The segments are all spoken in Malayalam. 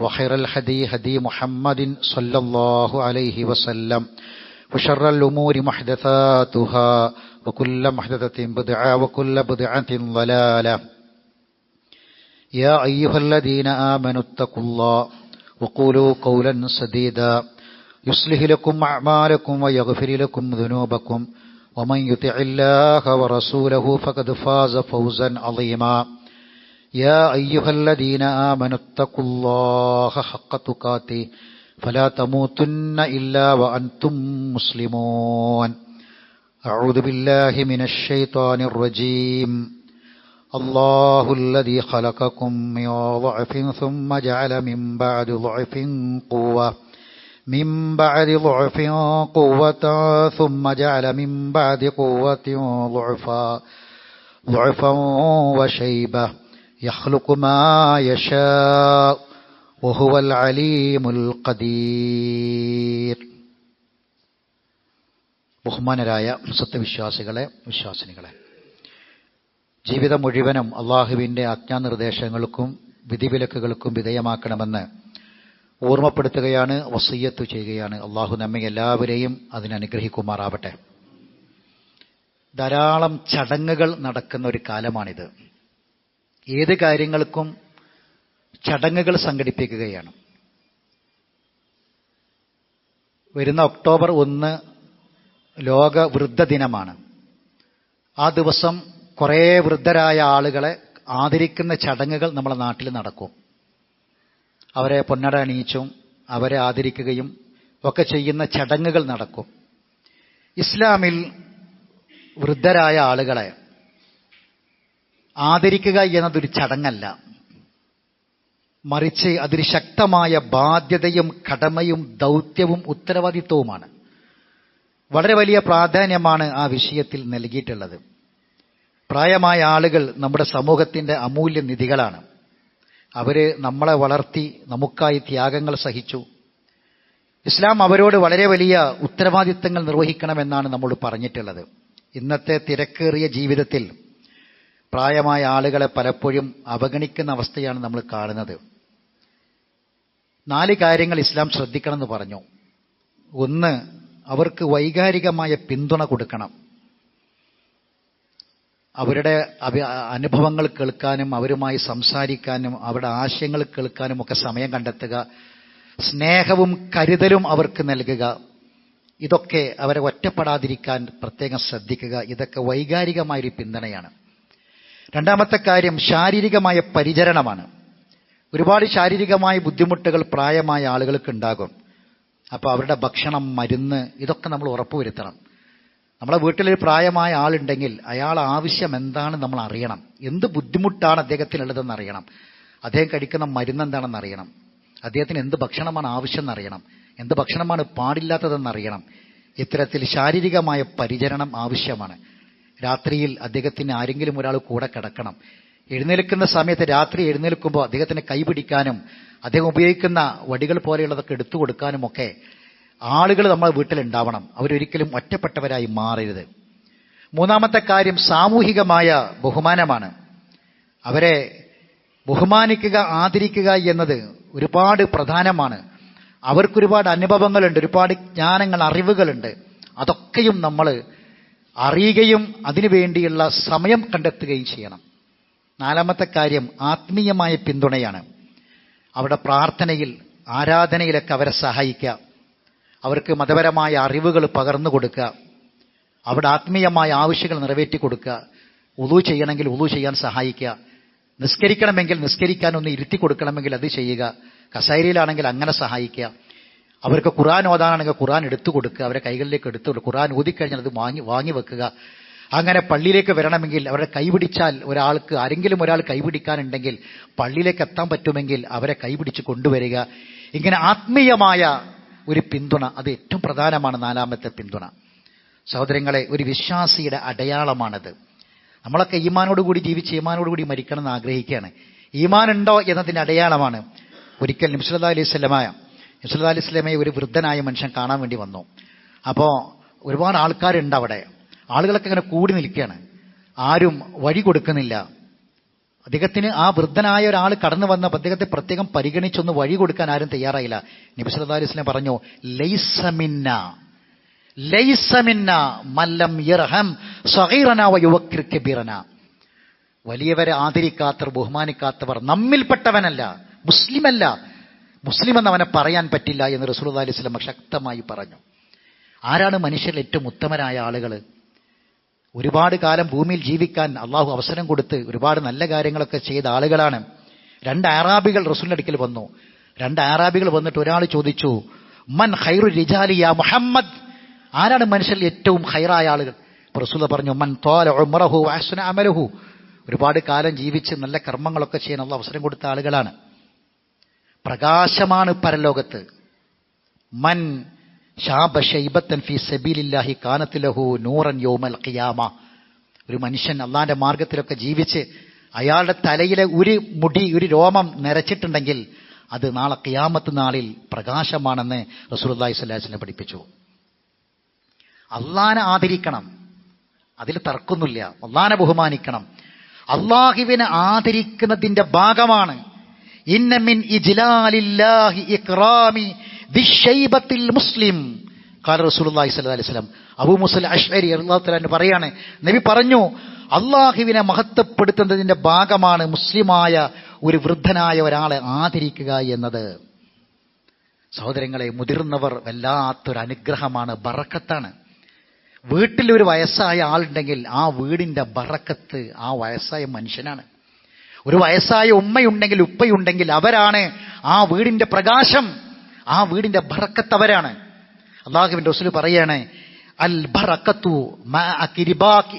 وخير الهدي هدي محمد صلى الله عليه وسلم. وشر الأمور محدثاتها وكل محدثة بدعة وكل بدعة ضلالة. يا أيها الذين آمنوا اتقوا الله وقولوا قولا سديدا. يصلح لكم أعمالكم ويغفر لكم ذنوبكم. ومن يطع الله ورسوله فقد فاز فوزا عظيما. يا أيها الذين آمنوا اتقوا الله حق تقاته فلا تموتن إلا وأنتم مسلمون. أعوذ بالله من الشيطان الرجيم. الله الذي خلقكم من ضعف ثم جعل من بعد ضعف قوة. من بعد ضعف قوة ثم جعل من بعد قوة ضعفا. ضعفا وشيبة. يخلق ما يشاء وهو العليم القدير ബഹുമാനരായ സത്യവിശ്വാസികളെ വിശ്വാസിനികളെ ജീവിതം മുഴുവനും അള്ളാഹുവിൻ്റെ ആജ്ഞാനിർദ്ദേശങ്ങൾക്കും വിധിവിലക്കുകൾക്കും വിധേയമാക്കണമെന്ന് ഓർമ്മപ്പെടുത്തുകയാണ് വസയ്യത്ത് ചെയ്യുകയാണ് അള്ളാഹു നമ്മെ എല്ലാവരെയും അതിനനുഗ്രഹിക്കുമാറാവട്ടെ ധാരാളം ചടങ്ങുകൾ നടക്കുന്ന ഒരു കാലമാണിത് ഏത് കാര്യങ്ങൾക്കും ചടങ്ങുകൾ സംഘടിപ്പിക്കുകയാണ്. വരുന്ന ഒക്ടോബർ ഒന്ന് ലോക വൃദ്ധ ദിനമാണ്. ആ ദിവസം കുറേ വൃദ്ധരായ ആളുകളെ ആദരിക്കുന്ന ചടങ്ങുകൾ നമ്മളെ നാട്ടിൽ നടക്കും. അവരെ പൊന്നട അണിയിച്ചും അവരെ ആദരിക്കുകയും ഒക്കെ ചെയ്യുന്ന ചടങ്ങുകൾ നടക്കും. ഇസ്ലാമിൽ വൃദ്ധരായ ആളുകളെ ആദരിക്കുക എന്നതൊരു ചടങ്ങല്ല. മറിച്ച് അതൊരു ശക്തമായ ബാധ്യതയും കടമയും ദൗത്യവും ഉത്തരവാദിത്വവുമാണ്. വളരെ വലിയ പ്രാധാന്യമാണ് ആ വിഷയത്തിൽ നൽകിയിട്ടുള്ളത്. പ്രായമായ ആളുകൾ നമ്മുടെ സമൂഹത്തിന്റെ അമൂല്യ നിധികളാണ്. അവർ നമ്മളെ വളർത്തി നമുക്കായി ത്യാഗങ്ങൾ സഹിച്ചു. ഇസ്ലാം അവരോട് വളരെ വലിയ ഉത്തരവാദിത്തങ്ങൾ നിർവഹിക്കണമെന്നാണ് നമ്മൾ പറഞ്ഞിട്ടുള്ളത്. ഇന്നത്തെ തിരക്കേറിയ ജീവിതത്തിൽ പ്രായമായ ആളുകളെ പലപ്പോഴും അവഗണിക്കുന്ന അവസ്ഥയാണ് നമ്മൾ കാണുന്നത്. നാല് കാര്യങ്ങൾ ഇസ്ലാം ശ്രദ്ധിക്കണമെന്ന് പറഞ്ഞു. ഒന്ന് അവർക്ക് വൈകാരികമായ പിന്തുണ കൊടുക്കണം. അവരുടെ അനുഭവങ്ങൾ കേൾക്കാനും അവരുമായി സംസാരിക്കാനും അവരുടെ ആശയങ്ങൾ കേൾക്കാനും ഒക്കെ സമയം കണ്ടെത്തുക. സ്നേഹവും കരുതലും അവർക്ക് നൽകുക. ഇതൊക്കെ അവരെ ഒറ്റപ്പെടാതിരിക്കാൻ പ്രത്യേകം ശ്രദ്ധിക്കുക. ഇതൊക്കെ വൈകാരികമായൊരു പിന്തുണയാണ്. രണ്ടാമത്തെ കാര്യം ശാരീരികമായ പരിചരണമാണ്. ഒരുപാട് ശാരീരികമായ ബുദ്ധിമുട്ടുകൾ പ്രായമായ ആളുകൾക്ക് ഉണ്ടാകും. അപ്പോൾ അവരുടെ ഭക്ഷണം മരുന്ന് ഇതൊക്കെ നമ്മൾ ഉറപ്പുവരുത്തണം നമ്മളെ വീട്ടിലൊരു പ്രായമായ ആളുണ്ടെങ്കിൽ അയാൾ ആവശ്യം എന്താണ് നമ്മൾ അറിയണം. എന്ത് ബുദ്ധിമുട്ടാണ് അദ്ദേഹത്തിനുള്ളതെന്ന് അറിയണം. അദ്ദേഹം കഴിക്കുന്ന മരുന്ന് എന്താണെന്ന് അറിയണം. അദ്ദേഹത്തിന് എന്ത് ഭക്ഷണമാണ് ആവശ്യം എന്നറിയണം എന്ത് ഭക്ഷണമാണ് പാടില്ലാത്തതെന്ന് അറിയണം. ഇത്തരത്തിൽ ശാരീരികമായ പരിചരണം ആവശ്യമാണ്. രാത്രിയിൽ അദ്ദേഹത്തിന് ആരെങ്കിലും ഒരാൾ കൂടെ കിടക്കണം. എഴുന്നേൽക്കുന്ന സമയത്ത് രാത്രി എഴുന്നേൽക്കുമ്പോൾ അദ്ദേഹത്തിന് കൈപിടിക്കാനും അദ്ദേഹം ഉപയോഗിക്കുന്ന വടികൾ പോലെയുള്ളതൊക്കെ എടുത്തു കൊടുക്കാനും ഒക്കെ ആളുകൾ നമ്മുടെ വീട്ടിലുണ്ടാവണം. അവരൊരിക്കലും ഒറ്റപ്പെട്ടവരായി മാറരുത്. മൂന്നാമത്തെ കാര്യം സാമൂഹികമായ ബഹുമാനമാണ്. അവരെ ബഹുമാനിക്കുക ആദരിക്കുക എന്നത് ഒരുപാട് പ്രധാനമാണ്. അവർക്കൊരുപാട് അനുഭവങ്ങളുണ്ട് ഒരുപാട് ജ്ഞാനങ്ങൾ അറിവുകളുണ്ട്. അതൊക്കെയും നമ്മൾ അറിയുകയും അതിനുവേണ്ടിയുള്ള സമയം കണ്ടെത്തുകയും ചെയ്യണം. നാലാമത്തെ കാര്യം ആത്മീയമായ പിന്തുണയാണ്. അവിടെ പ്രാർത്ഥനയിൽ ആരാധനയിലൊക്കെ അവരെ സഹായിക്കുക. അവർക്ക് മതപരമായ അറിവുകൾ പകർന്നു കൊടുക്കുക. അവിടെ ആത്മീയമായ ആവശ്യങ്ങൾ നിറവേറ്റി കൊടുക്കുക. ഉളു ചെയ്യണമെങ്കിൽ ഉളു ചെയ്യാൻ സഹായിക്കുക. നിസ്കരിക്കണമെങ്കിൽ നിസ്കരിക്കാനൊന്ന് ഇരുത്തി കൊടുക്കണമെങ്കിൽ അത് ചെയ്യുക. കസേരയിലാണെങ്കിൽ അങ്ങനെ സഹായിക്കുക. അവർക്ക് ഖുറാൻ ഓതാനാണെങ്കിൽ ഖുറാൻ എടുത്തു കൊടുക്കുക അവരെ കൈകളിലേക്ക് എടുത്തു കൊടുക്കുക. ഖുറാൻ ഊതിക്കഴിഞ്ഞാൽ അത് വാങ്ങി വാങ്ങി വെക്കുക. അങ്ങനെ പള്ളിയിലേക്ക് വരണമെങ്കിൽ അവരെ കൈപിടിച്ചാൽ ഒരാൾക്ക് ആരെങ്കിലും ഒരാൾ കൈപിടിക്കാനുണ്ടെങ്കിൽ പള്ളിയിലേക്ക് എത്താൻ പറ്റുമെങ്കിൽ അവരെ കൈപിടിച്ച് കൊണ്ടുവരിക. ഇങ്ങനെ ആത്മീയമായ ഒരു പിന്തുണ അത് ഏറ്റവും പ്രധാനമാണ് നാലാമത്തെ പിന്തുണ. സഹോദരങ്ങളെ ഒരു വിശ്വാസിയുടെ അടയാളമാണത്. നമ്മളൊക്കെ ഈമാനോടുകൂടി ജീവിച്ച് ഈമാനോടുകൂടി മരിക്കണം എന്ന് ആഗ്രഹിക്കുകയാണ്. ഈമാനുണ്ടോ എന്നതിന്റെ അടയാളമാണ്. ഒരിക്കൽ നിംസുല്ലാ അലൈഹി സ്വലമായ നിംസുല്ലാ അലി ഇസ്ലാമയെ ഒരു വൃദ്ധനായ മനുഷ്യൻ കാണാൻ വേണ്ടി വന്നു. അപ്പോൾ ഒരുപാട് ആൾക്കാരുണ്ട് അവിടെ. ആളുകളൊക്കെ ഇങ്ങനെ കൂടി നിൽക്കുകയാണ്. ആരും വഴി കൊടുക്കുന്നില്ല. അദ്ദേഹത്തിന് ആ വൃദ്ധനായ ഒരാൾ കടന്നു വന്ന അദ്ദേഹത്തെ പ്രത്യേകം പരിഗണിച്ചൊന്ന് വഴി കൊടുക്കാൻ ആരും തയ്യാറായില്ല. നബിസുല്ലാ അലി സ്വലം പറഞ്ഞു ലൈസമിന്ന ലൈസമിന്ന മല്ലം യർഹം സഹീറന വയുവക്കിർ കബീറന. വലിയവരെ ആദരിക്കാത്തവർ ബഹുമാനിക്കാത്തവർ നമ്മിൽപ്പെട്ടവനല്ല മുസ്ലിമല്ല മുസ്ലിം എന്നവനെ പറയാൻ പറ്റില്ല എന്ന് റസൂൽ അലൈഹി സ്വലമ ശക്തമായി പറഞ്ഞു. ആരാണ് മനുഷ്യരിൽ ഏറ്റവും ഉത്തമരായ ആളുകൾ ഒരുപാട് കാലം ഭൂമിയിൽ ജീവിക്കാൻ അള്ളാഹു അവസരം കൊടുത്ത് ഒരുപാട് നല്ല കാര്യങ്ങളൊക്കെ ചെയ്ത ആളുകളാണ്. രണ്ട് ആറാബികൾ റസൂലിന്റെ അടുക്കൽ വന്നു. രണ്ട് ആറാബികൾ വന്നിട്ട് ഒരാൾ ചോദിച്ചു മൻ ഖൈറു റിജാലിയ മുഹമ്മദ്? ആരാണ് മനുഷ്യരിൽ ഏറ്റവും ഹൈറായ ആളുകൾ? റസൂല പറഞ്ഞു മൻ തോല ഉമറഹു വാസുന അമലഹു. ഒരുപാട് കാലം ജീവിച്ച് നല്ല കർമ്മങ്ങളൊക്കെ ചെയ്യാൻ അള്ള അവസരം കൊടുത്ത ആളുകളാണ്. പ്രകാശമാണ് പരലോകത്ത്. മൻ ഷാബ ഫി സബീലില്ലാഹി കാനത്തിലഹു നൂറൻ യോമൽ ഖിയാമ. ഒരു മനുഷ്യൻ അള്ളാന്റെ മാർഗത്തിലൊക്കെ ജീവിച്ച് അയാളുടെ തലയിലെ ഒരു മുടി ഒരു രോമം നിറച്ചിട്ടുണ്ടെങ്കിൽ അത് നാളെ ഖിയാമത്ത് നാളിൽ പ്രകാശമാണെന്ന് അലൈഹി വസല്ലം പഠിപ്പിച്ചു. അള്ളാനെ ആദരിക്കണം. അതിൽ തർക്കൊന്നുമില്ല അള്ളാനെ ബഹുമാനിക്കണം. അള്ളാഹുവിനെ ആദരിക്കുന്നതിന്റെ ഭാഗമാണ് ഇക്റാമി മുസ്ലിം. പറയാണ് നബി പറഞ്ഞു അള്ളാഹുവിനെ മഹത്വപ്പെടുത്തുന്നതിന്റെ ഭാഗമാണ് മുസ്ലിമായ ഒരു വൃദ്ധനായ ഒരാളെ ആദരിക്കുക എന്നത്. സഹോദരങ്ങളെ മുതിർന്നവർ വല്ലാത്തൊരു അനുഗ്രഹമാണ് ബറക്കത്താണ്. വീട്ടിൽ ഒരു വയസ്സായ ആളുണ്ടെങ്കിൽ ആ വീടിന്റെ ബറക്കത്ത് ആ വയസ്സായ മനുഷ്യനാണ്. ഒരു വയസ്സായ ഉമ്മയുണ്ടെങ്കിൽ ഉപ്പയുണ്ടെങ്കിൽ അവരാണ് ആ വീടിന്റെ പ്രകാശം. ആ വീടിന്റെ ഭറക്കത്തവരാണ് അവരാണ്. അള്ളാഹുവിന്റെ റസൂൽ പറയാണ് അൽ ഭറക്കത്തു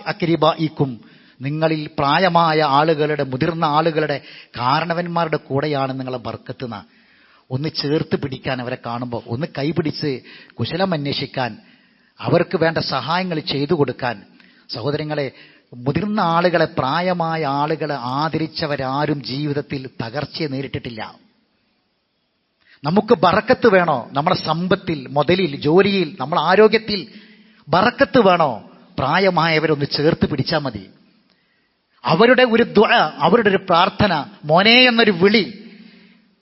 അക്കിരിബാക്കും നിങ്ങളിൽ പ്രായമായ ആളുകളുടെ മുതിർന്ന ആളുകളുടെ കാരണവന്മാരുടെ കൂടെയാണ് നിങ്ങളെ ബർക്കത്ത് ന ഒന്ന് ചേർത്ത് പിടിക്കാൻ അവരെ കാണുമ്പോൾ ഒന്ന് കൈപിടിച്ച് കുശലം അന്വേഷിക്കാൻ അവർക്ക് വേണ്ട സഹായങ്ങൾ ചെയ്തു കൊടുക്കാൻ. സഹോദരങ്ങളെ മുതിർന്ന ആളുകളെ പ്രായമായ ആളുകളെ ആദരിച്ചവരാരും ജീവിതത്തിൽ തകർച്ചയെ നേരിട്ടിട്ടില്ല. നമുക്ക് ബറക്കത്ത് വേണോ? നമ്മുടെ സമ്പത്തിൽ മുതലിൽ ജോലിയിൽ നമ്മുടെ ആരോഗ്യത്തിൽ ബറക്കത്ത് വേണോ? പ്രായമായവരൊന്ന് ചേർത്ത് പിടിച്ചാൽ മതി. അവരുടെ ഒരു ദ്വ അവരുടെ ഒരു പ്രാർത്ഥന മോനെ എന്നൊരു വിളി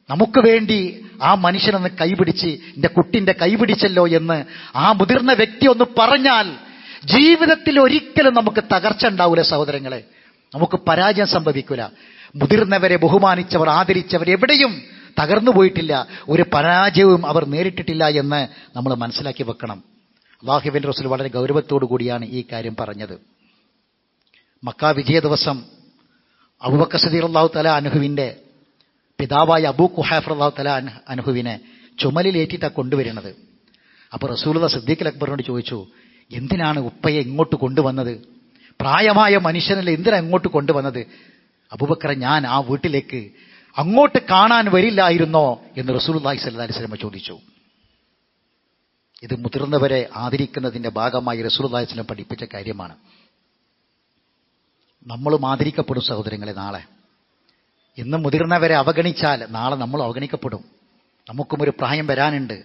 നമുക്ക് വേണ്ടി ആ മനുഷ്യനൊന്ന് കൈപിടിച്ച് എന്റെ കുട്ടിന്റെ കൈപിടിച്ചല്ലോ എന്ന് ആ മുതിർന്ന വ്യക്തി ഒന്ന് പറഞ്ഞാൽ ജീവിതത്തിൽ ഒരിക്കലും നമുക്ക് തകർച്ച ഉണ്ടാവില്ല സഹോദരങ്ങളെ. നമുക്ക് പരാജയം സംഭവിക്കില്ല മുതിർന്നവരെ ബഹുമാനിച്ചവർ ആദരിച്ചവർ എവിടെയും തകർന്നു പോയിട്ടില്ല. ഒരു പരാജയവും അവർ നേരിട്ടിട്ടില്ല എന്ന് നമ്മൾ മനസ്സിലാക്കി വെക്കണം. അള്ളാഹുബിൻ റസൂൽ വളരെ ഗൗരവത്തോടു കൂടിയാണ് ഈ കാര്യം പറഞ്ഞത്. മക്ക വിജയ ദിവസം അബുബക്ക സദീർ അള്ളാഹു തല അനുഹുവിന്റെ പിതാവായ അബൂ കുഹാഫർ അള്ളാഹു തല അനുഹുവിനെ ചുമലിലേറ്റിട്ടാണ് കൊണ്ടുവരുന്നത്. അപ്പോൾ റസൂലുള്ള സിദ്ദീഖ് അക്ബറിനോട് ചോദിച്ചു എന്തിനാണ് ഉപ്പയെ ഇങ്ങോട്ട് കൊണ്ടുവന്നത്? പ്രായമായ മനുഷ്യനല്ല എന്തിനാ ഇങ്ങോട്ട് കൊണ്ടുവന്നത്? അബൂബക്കറെ ഞാൻ ആ വീട്ടിലേക്ക് അങ്ങോട്ട് കാണാൻ വരില്ലായിരുന്നോ എന്ന് റസൂലുള്ളാഹി സ്വല്ലല്ലാഹി അലൈഹി വസല്ലം ചോദിച്ചു. ഇത് മുതിർന്നവരെ ആദരിക്കുന്നതിന്റെ ഭാഗമായി റസൂലുള്ളാഹി സ്വലം പഠിപ്പിച്ച കാര്യമാണ്. നമ്മളും ആദരിക്കപ്പെടും സഹോദരങ്ങളെ നാളെ. ഇന്ന് മുതിർന്നവരെ അവഗണിച്ചാൽ നാളെ നമ്മൾ അവഗണിക്കപ്പെടും. നമുക്കും ഒരു പ്രായം വരാനുണ്ട്.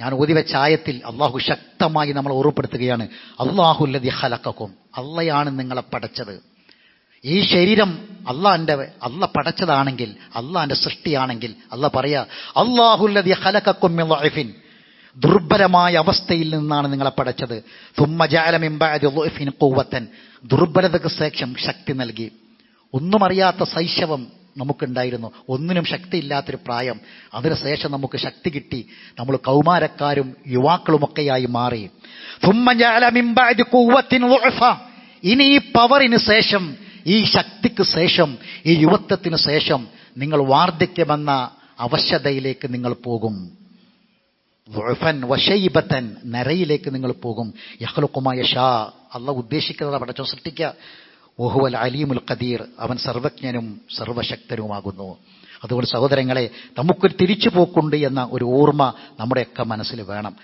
ഞാൻ ഊതിവെച്ച ആയത്തിൽ അള്ളാഹു ശക്തമായി നമ്മൾ ഓർമ്മപ്പെടുത്തുകയാണ്. അള്ളാഹുല്ലതി ഹലക്കും അള്ളയാണ് നിങ്ങളെ പടച്ചത്. ഈ ശരീരം അള്ളാന്റെ അള്ള പടച്ചതാണെങ്കിൽ അള്ളാന്റെ സൃഷ്ടിയാണെങ്കിൽ അല്ല പറയാ അള്ളാഹുല്ലതി ഹലക്കും ദുർബലമായ അവസ്ഥയിൽ നിന്നാണ് നിങ്ങളെ പടച്ചത്. ദുർബലതക്ക് ശേഷം ശക്തി നൽകി. ഒന്നും അറിയാത്ത ശൈശവം നമുക്കുണ്ടായിരുന്നു. ഒന്നിനും ശക്തിയില്ലാത്തൊരു പ്രായം. അതിനുശേഷം നമുക്ക് ശക്തി കിട്ടി. നമ്മൾ കൗമാരക്കാരും യുവാക്കളുമൊക്കെയായി മാറി. ഇനി ഈ പവറിന് ശേഷം ഈ ശക്തിക്ക് ശേഷം ഈ യുവത്വത്തിന് ശേഷം നിങ്ങൾ വാർദ്ധക്യമെന്ന അവശതയിലേക്ക് നിങ്ങൾ പോകും. വശൈബത്തൻ നരയിലേക്ക് നിങ്ങൾ പോകും. യഹലുക്കുമായ ഷാ അള്ള ഉദ്ദേശിക്കുന്നത് അവിടെ സൃഷ്ടിക്കുക ഓഹുവൽ അലീമുൽ ഖദീർ. അവൻ സർവജ്ഞനും സർവശക്തനുമാകുന്നു. അതുകൊണ്ട് സഹോദരങ്ങളെ നമുക്കൊരു തിരിച്ചു പോക്കുണ്ട് എന്ന ഒരു ഓർമ്മ നമ്മുടെയൊക്കെ മനസ്സിൽ വേണം.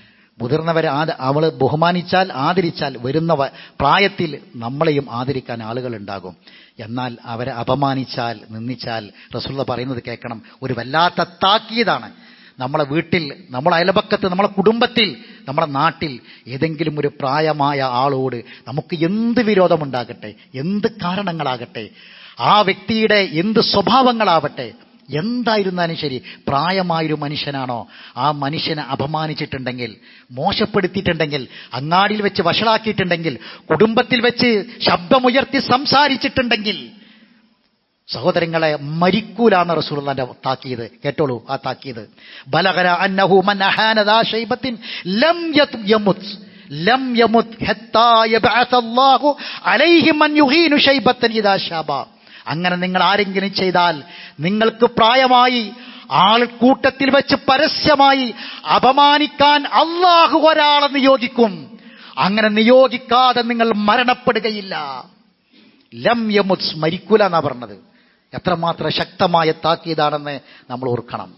മുതിർന്നവരെ ആദ അവൾ ബഹുമാനിച്ചാൽ ആദരിച്ചാൽ വരുന്ന പ്രായത്തിൽ നമ്മളെയും ആദരിക്കാൻ ആളുകൾ ഉണ്ടാകും എന്നാൽ അവരെ അപമാനിച്ചാൽ നിന്ദിച്ചാൽ റസുള്ള പറയുന്നത് കേൾക്കണം. ഒരു വല്ലാത്ത താക്കീതാണ്. നമ്മളെ വീട്ടിൽ നമ്മളെ അയൽപക്കത്ത് നമ്മളെ കുടുംബത്തിൽ നമ്മുടെ നാട്ടിൽ ഏതെങ്കിലും ഒരു പ്രായമായ ആളോട് നമുക്ക് എന്ത് വിരോധമുണ്ടാകട്ടെ എന്ത് കാരണങ്ങളാകട്ടെ ആ വ്യക്തിയുടെ എന്ത് സ്വഭാവങ്ങളാവട്ടെ എന്തായിരുന്നാലും ശരി പ്രായമായൊരു മനുഷ്യനാണോ? ആ മനുഷ്യനെ അപമാനിച്ചിട്ടുണ്ടെങ്കിൽ മോശപ്പെടുത്തിയിട്ടുണ്ടെങ്കിൽ അങ്ങാടിയിൽ വെച്ച് വഷളാക്കിയിട്ടുണ്ടെങ്കിൽ കുടുംബത്തിൽ വെച്ച് ശബ്ദമുയർത്തി സംസാരിച്ചിട്ടുണ്ടെങ്കിൽ സഹോദരങ്ങളെ മരിക്കൂലാന്ന് റസൂലുള്ളാന്റെ താക്കീത്. കേട്ടോളൂ ആ താക്കീത്. ബലകര അന്നഹു ലം യമുത്. ലം യമുത് ഹത്താ ഇദാ അങ്ങനെ നിങ്ങൾ ആരെങ്കിലും ചെയ്താൽ നിങ്ങൾക്ക് പ്രായമായി ആൾക്കൂട്ടത്തിൽ വെച്ച് പരസ്യമായി അപമാനിക്കാൻ അള്ളാഹു ഒരാളെ നിയോഗിക്കും. അങ്ങനെ നിയോഗിക്കാതെ നിങ്ങൾ മരണപ്പെടുകയില്ല. ലം യമുത് മരിക്കൂല എന്നാ പറഞ്ഞത്. എത്രമാത്രം ശക്തമായ താക്കീതാണെന്ന് നമ്മൾ ഓർക്കണം.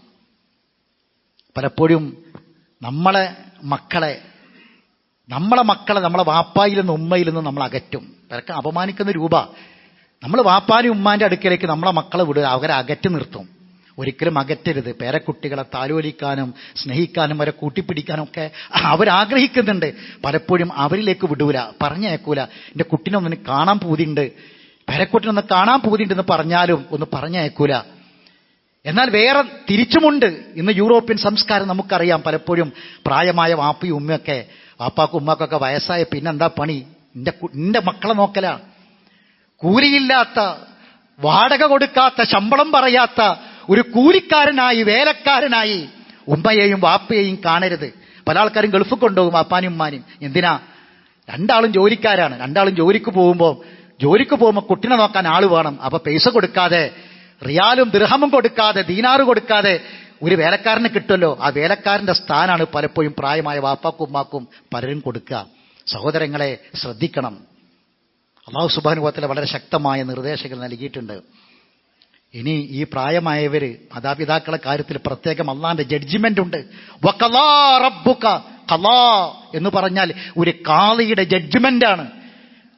പലപ്പോഴും നമ്മളെ മക്കളെ നമ്മളെ മക്കളെ നമ്മളെ വാപ്പായിൽ നിന്ന് ഉമ്മയിൽ നിന്ന് നമ്മൾ അകറ്റും. പലക്കെ അപമാനിക്കുന്ന രൂപ. നമ്മൾ വാപ്പാനും ഉമ്മാന്റെ അടുക്കലേക്ക് നമ്മളെ മക്കളെ വിടുക അവരെ അകറ്റി നിർത്തും. ഒരിക്കലും അകറ്റരുത്. പേരക്കുട്ടികളെ താലോലിക്കാനും സ്നേഹിക്കാനും അവരെ കൂട്ടിപ്പിടിക്കാനും ഒക്കെ അവരാഗ്രഹിക്കുന്നുണ്ട്. പലപ്പോഴും അവരിലേക്ക് വിടൂല പറഞ്ഞേക്കൂല എന്റെ കുട്ടിനെ ഒന്നിന് കാണാൻ പൂതിണ്ട് പേരക്കുട്ടിനൊന്ന് കാണാൻ പോകുന്നുണ്ടെന്ന് പറഞ്ഞാലും ഒന്ന് പറഞ്ഞയക്കൂല. എന്നാൽ വേറെ തിരിച്ചുമുണ്ട് ഇന്ന് യൂറോപ്യൻ സംസ്കാരം നമുക്കറിയാം പലപ്പോഴും പ്രായമായ വാപ്പയും ഉമ്മയൊക്കെ വാപ്പാക്കും ഉമ്മാക്കൊക്കെ വയസ്സായ പിന്നെന്താ പണി? നിന്റെ നിന്റെ മക്കളെ നോക്കല. കൂലിയില്ലാത്ത വാടക കൊടുക്കാത്ത ശമ്പളം പറയാത്ത ഒരു കൂലിക്കാരനായി വേലക്കാരനായി ഉമ്മയെയും വാപ്പയെയും കാണരുത്. പല ആൾക്കാരും ഗൾഫ് കൊണ്ടുപോകും വാപ്പാനും ഉമ്മാനും. എന്തിനാ? രണ്ടാളും ജോലിക്കാരാണ്. രണ്ടാളും ജോലിക്ക് പോകുമ്പോൾ ജോലിക്ക് പോകുമ്പോൾ കുട്ടിനെ നോക്കാൻ ആൾ വേണം. അപ്പൊ പൈസ കൊടുക്കാതെ റിയാലും ദൃഹമും കൊടുക്കാതെ ദീനാറ് കൊടുക്കാതെ ഒരു വേലക്കാരന് കിട്ടുമല്ലോ. ആ വേലക്കാരന്റെ സ്ഥാനാണ് പലപ്പോഴും പ്രായമായ വാപ്പാക്കും ഉമ്മാക്കും പലരും കൊടുക്കുക. സഹോദരങ്ങളെ ശ്രദ്ധിക്കണം. അള്ളാഹു സുബാനുഭവത്തിലെ വളരെ ശക്തമായ നിർദ്ദേശങ്ങൾ നൽകിയിട്ടുണ്ട്. ഇനി ഈ പ്രായമായവര് മാതാപിതാക്കളെ കാര്യത്തിൽ പ്രത്യേകം അള്ളാന്റെ ജഡ്ജ്മെന്റ് ഉണ്ട്. എന്ന് പറഞ്ഞാൽ ഒരു കാളിയുടെ ജഡ്ജ്മെന്റ് ആണ്.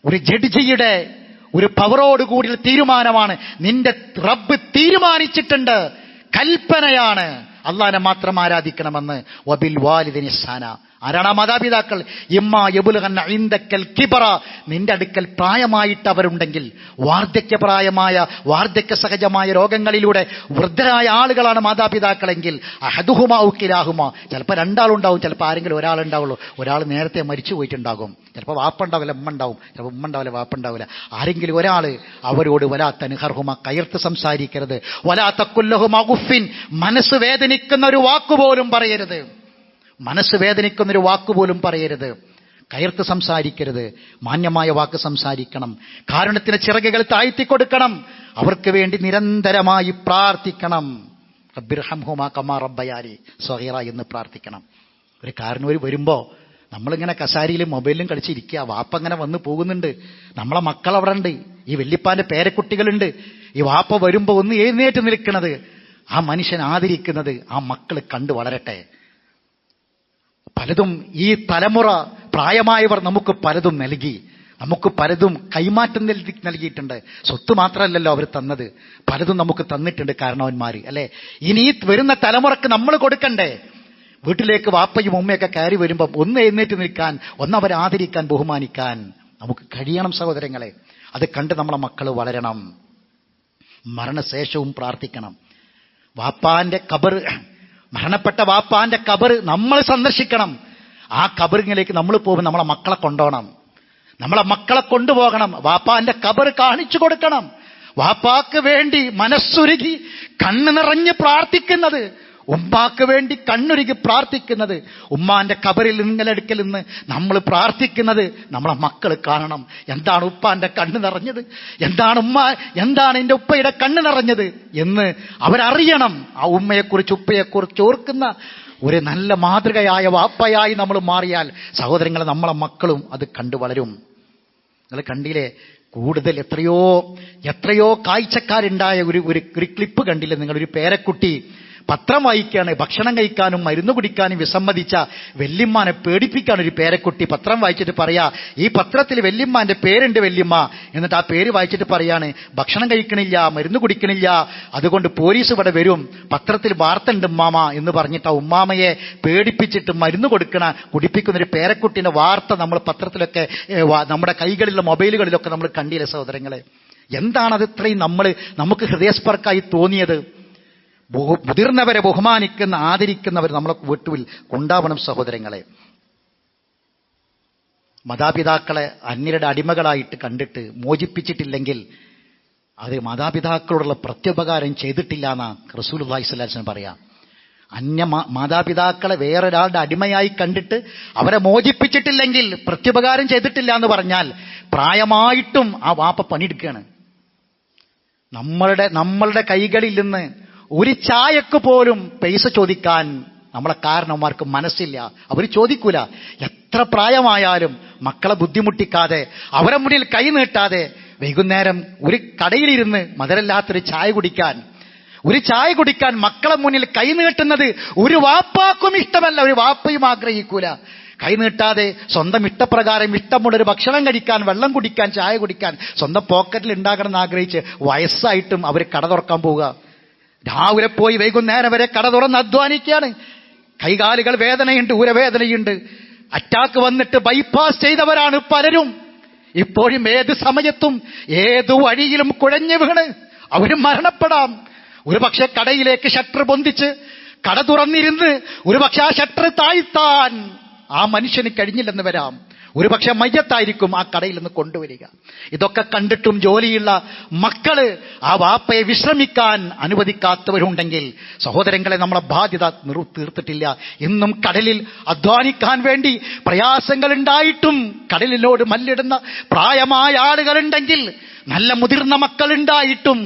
ഒരു ജഡ്ജിയുടെ ഒരു പവറോട് കൂടിയ തീരുമാനമാണ്. നിന്റെ റബ്ബ് തീരുമാനിച്ചിട്ടുണ്ട്. കൽപ്പനയാണ്. അള്ളാനെ മാത്രം ആരാധിക്കണമെന്ന്. വബിൽ വാലിദിനി സ്ഥാന ആരാണ് ആ മാതാപിതാക്കൾ? ഇമ്മ യബുലഹന്ന ഇന്ദക്കൽ കിബറ. നിന്റെ അടുക്കൽ പ്രായമായിട്ട് അവരുണ്ടെങ്കിൽ വാർദ്ധക്യപ്രായമായ വാർദ്ധക്യ സഹജമായ രോഗങ്ങളിലൂടെ വൃദ്ധരായ ആളുകളാണ് മാതാപിതാക്കളെങ്കിൽ അഹദുഹുമ ഔക്കിലാഹുമ ചിലപ്പോൾ രണ്ടാളുണ്ടാവും ചിലപ്പോൾ ആരെങ്കിലും ഒരാളുണ്ടാവുള്ളൂ. ഒരാൾ നേരത്തെ മരിച്ചു പോയിട്ടുണ്ടാകും. ചിലപ്പോൾ വാപ്പുണ്ടാവില്ല ഉമ്മ ഉണ്ടാവും ചിലപ്പോൾ ഉമ്മ ഉണ്ടാവില്ല വാപ്പുണ്ടാവില്ല. ആരെങ്കിലും ഒരാൾ അവരോട് വലാത്ത നിഹർഹുമ കയർത്ത് സംസാരിക്കരുത്. വലാത്ത കുല്ലഹുമ ഉഫിൻ മനസ്സ് വേദനിക്കുന്ന ഒരു വാക്കുപോലും പറയരുത്. മനസ്സ് വേദനിക്കുന്നൊരു വാക്കുപോലും പറയരുത്. കയർത്ത് സംസാരിക്കരുത്. മാന്യമായ വാക്ക് സംസാരിക്കണം. കാരണത്തിന് ചിറകുകൾ താഴ്ത്തി കൊടുക്കണം അവർക്ക് വേണ്ടി നിരന്തരമായി പ്രാർത്ഥിക്കണം. റബ്ബിർഹംഹുമാ കമാ റബ്ബയാരി സ്വഹീറ എന്ന് പ്രാർത്ഥിക്കണം. ഒരു കാരണവർ വരുമ്പോ നമ്മളിങ്ങനെ കസാരിയിലും മൊബൈലിലും കളിച്ചിരിക്കുക. വാപ്പ അങ്ങനെ വന്ന് പോകുന്നുണ്ട്. നമ്മളെ മക്കൾ അവിടെ ഉണ്ട് ഈ വെല്ലിപ്പാന്റെ പേരക്കുട്ടികളുണ്ട്. ഈ വാപ്പ വരുമ്പോ ഒന്ന് എഴുന്നേറ്റ് നിൽക്കുന്നത് ആ മനുഷ്യൻ ആദരിക്കുന്നത് ആ മക്കൾ കണ്ടു വളരട്ടെ. പലതും ഈ തലമുറ പ്രായമായവർ നമുക്ക് പലതും നൽകി. നമുക്ക് പലതും കൈമാറ്റം നൽകി നൽകിയിട്ടുണ്ട്. സ്വത്ത് മാത്രമല്ലല്ലോ അവർ തന്നത്. പലതും നമുക്ക് തന്നിട്ടുണ്ട് കാരണവന്മാർ അല്ലെ? ഇനി ഈ വരുന്ന തലമുറയ്ക്ക് നമ്മൾ കൊടുക്കണ്ടേ? വീട്ടിലേക്ക് വാപ്പയും ഉമ്മയൊക്കെ കയറി വരുമ്പം ഒന്ന് എഴുന്നേറ്റ് നിൽക്കാൻ ഒന്ന് അവരെ ആദരിക്കാൻ ബഹുമാനിക്കാൻ നമുക്ക് കഴിയണം സഹോദരങ്ങളെ. അത് കണ്ട് നമ്മളെ മക്കൾ വളരണം. മരണശേഷവും പ്രാർത്ഥിക്കണം. വാപ്പാന്റെ കബർ മരണപ്പെട്ട വാപ്പാന്റെ കബർ നമ്മൾ സന്ദർശിക്കണം. ആ കബറിങ്ങിലേക്ക് നമ്മൾ പോകും നമ്മളെ മക്കളെ കൊണ്ടുപോകണം. നമ്മളെ മക്കളെ കൊണ്ടുപോകണം. വാപ്പാന്റെ കബർ കാണിച്ചു കൊടുക്കണം. വാപ്പാക്ക് വേണ്ടി മനസ്സുരുകി കണ്ണു നിറഞ്ഞ് പ്രാർത്ഥിക്കുന്നത് ഉമ്മാക്ക് വേണ്ടി കണ്ണൊരുക്കി പ്രാർത്ഥിക്കുന്നത് ഉമ്മാന്റെ കബറിൽ നിങ്ങളെടുക്കൽ നിന്ന് നമ്മൾ പ്രാർത്ഥിക്കുന്നത് നമ്മളെ മക്കൾ കാണണം. എന്താണ് ഉപ്പാന്റെ കണ്ണ് നിറഞ്ഞത്? എന്താണ് ഉമ്മ എന്താണ് എന്റെ ഉപ്പയുടെ കണ്ണ് നിറഞ്ഞത് എന്ന് അവരറിയണം. ആ ഉമ്മയെക്കുറിച്ച് ഉപ്പയെക്കുറിച്ച് ഓർക്കുന്ന ഒരു നല്ല മാതൃകയായ വാപ്പയായി നമ്മൾ മാറിയാൽ സഹോദരങ്ങൾ നമ്മളെ മക്കളും അത് കണ്ടു വളരും. നിങ്ങൾ കണ്ടില്ലേ? കൂടുതൽ എത്രയോ എത്രയോ കാഴ്ചക്കാരുണ്ടായ ഒരു ഒരു ക്ലിപ്പ് കണ്ടില്ലേ? നിങ്ങളൊരു പേരക്കുട്ടി പത്രം വായിക്കാണ് ഭക്ഷണം കഴിക്കാനും മരുന്ന് കുടിക്കാനും വിസമ്മതിച്ച വെല്ലിമ്മാനെ പേടിപ്പിക്കാൻ ഒരു പേരക്കുട്ടി പത്രം വായിച്ചിട്ട് പറയാ ഈ പത്രത്തിൽ വെല്ലിമ്മാന്റെ പേരുണ്ട് വെല്ലിമ്മ എന്നിട്ട് ആ പേര് വായിച്ചിട്ട് പറയാണ് ഭക്ഷണം കഴിക്കണില്ല മരുന്ന് കുടിക്കണില്ല അതുകൊണ്ട് പോലീസ് ഇവിടെ വരും പത്രത്തിൽ വാർത്ത ഉണ്ട് ഉമ്മാമ എന്ന് പറഞ്ഞിട്ട് ആ ഉമ്മാമയെ പേടിപ്പിച്ചിട്ട് മരുന്ന് കൊടുക്കണ കുടിപ്പിക്കുന്ന ഒരു പേരക്കുട്ടിന്റെ വാർത്ത നമ്മൾ പത്രത്തിലൊക്കെ നമ്മുടെ കൈകളിലെ മൊബൈലുകളിലൊക്കെ നമ്മൾ കണ്ടില്ലേ സഹോദരങ്ങളെ? എന്താണത് ഇത്രയും നമ്മൾ നമുക്ക് ഹൃദയസ്പർക്കായി തോന്നിയത്? മുതിർന്നവരെ ബഹുമാനിക്കുന്ന ആദരിക്കുന്നവർ നമ്മളെ വീട്ടുവിൽ കൊണ്ടാവണം സഹോദരങ്ങളെ. മാതാപിതാക്കളെ അന്യരുടെ അടിമകളായിട്ട് കണ്ടിട്ട് മോചിപ്പിച്ചിട്ടില്ലെങ്കിൽ അത് മാതാപിതാക്കളോടുള്ള പ്രത്യുപകാരം ചെയ്തിട്ടില്ല എന്നാണ് റസൂൽ അള്ളാഹിസ്ലാസിന് പറയാം. അന്യ മാതാപിതാക്കളെ വേറൊരാളുടെ അടിമയായി കണ്ടിട്ട് അവരെ മോചിപ്പിച്ചിട്ടില്ലെങ്കിൽ പ്രത്യുപകാരം ചെയ്തിട്ടില്ല എന്ന് പറഞ്ഞാൽ പ്രായമായിട്ടും ആ വാപ്പ പണിയെടുക്കുകയാണ്. നമ്മളുടെ നമ്മളുടെ കൈകളിൽ നിന്ന് ഒരു ചായക്ക് പോലും പൈസ ചോദിക്കാൻ നമ്മളെ കാരണന്മാർക്ക് മനസ്സില്ല. അവർ ചോദിക്കൂല. എത്ര പ്രായമായാലും മക്കളെ ബുദ്ധിമുട്ടിക്കാതെ അവരെ മുന്നിൽ കൈ നീട്ടാതെ വൈകുന്നേരം ഒരു കടയിലിരുന്ന് മധുരല്ലാത്തൊരു ചായ കുടിക്കാൻ. ഒരു ചായ കുടിക്കാൻ മക്കളെ മുന്നിൽ കൈ നീട്ടുന്നത് ഒരു വാപ്പാക്കും ഇഷ്ടമല്ല. ഒരു വാപ്പയും ആഗ്രഹിക്കൂല. കൈനീട്ടാതെ സ്വന്തം ഇഷ്ടപ്രകാരം ഇഷ്ടമുള്ളൊരു ഭക്ഷണം കഴിക്കാൻ വെള്ളം കുടിക്കാൻ ചായ കുടിക്കാൻ സ്വന്തം പോക്കറ്റിൽ ഉണ്ടാകണം എന്ന് ആഗ്രഹിച്ച് വയസ്സായിട്ടും അവർ കട തുറക്കാൻ പോവുക. രാവിലെ പോയി വൈകുന്നേരം വരെ കട തുറന്ന് അധ്വാനിക്കുകയാണ്. കൈകാലുകൾ വേദനയുണ്ട് ഊരവേദനയുണ്ട്. അറ്റാക്ക് വന്നിട്ട് ബൈപ്പാസ് ചെയ്തവരാണ് പലരും. ഇപ്പോഴും ഏത് സമയത്തും ഏതു വഴിയിലും കുഴഞ്ഞു വീണ് അവരും മരണപ്പെടാം. ഒരുപക്ഷെ കടയിലേക്ക് ഷട്ടർ പൊന്തിച്ച് കട തുറന്നിരുന്ന് ഒരുപക്ഷെ ആ ഷട്ടർ താഴ്ത്താൻ ആ മനുഷ്യന് കഴിഞ്ഞില്ലെന്ന് വരാം. ഒരു പക്ഷെ മയ്യത്തായിരിക്കും ആ കടയിൽ നിന്ന് കൊണ്ടുവരിക. ഇതൊക്കെ കണ്ടിട്ടും ജോലിയുള്ള മക്കൾ ആ വാപ്പയെ വിശ്രമിക്കാൻ അനുവദിക്കാത്തവരുണ്ടെങ്കിൽ സഹോദരങ്ങളെ നമ്മളെ ബാധ്യത നിറു തീർത്തിട്ടില്ല. ഇന്നും കടലിൽ അധ്വാനിക്കാൻ വേണ്ടി പ്രയാസങ്ങൾ ഉണ്ടായിട്ടും കടലിനോട് മല്ലിടുന്ന പ്രായമായ ആളുകളുണ്ടെങ്കിൽ നല്ല മുതിർന്ന മക്കളുണ്ടായിട്ടും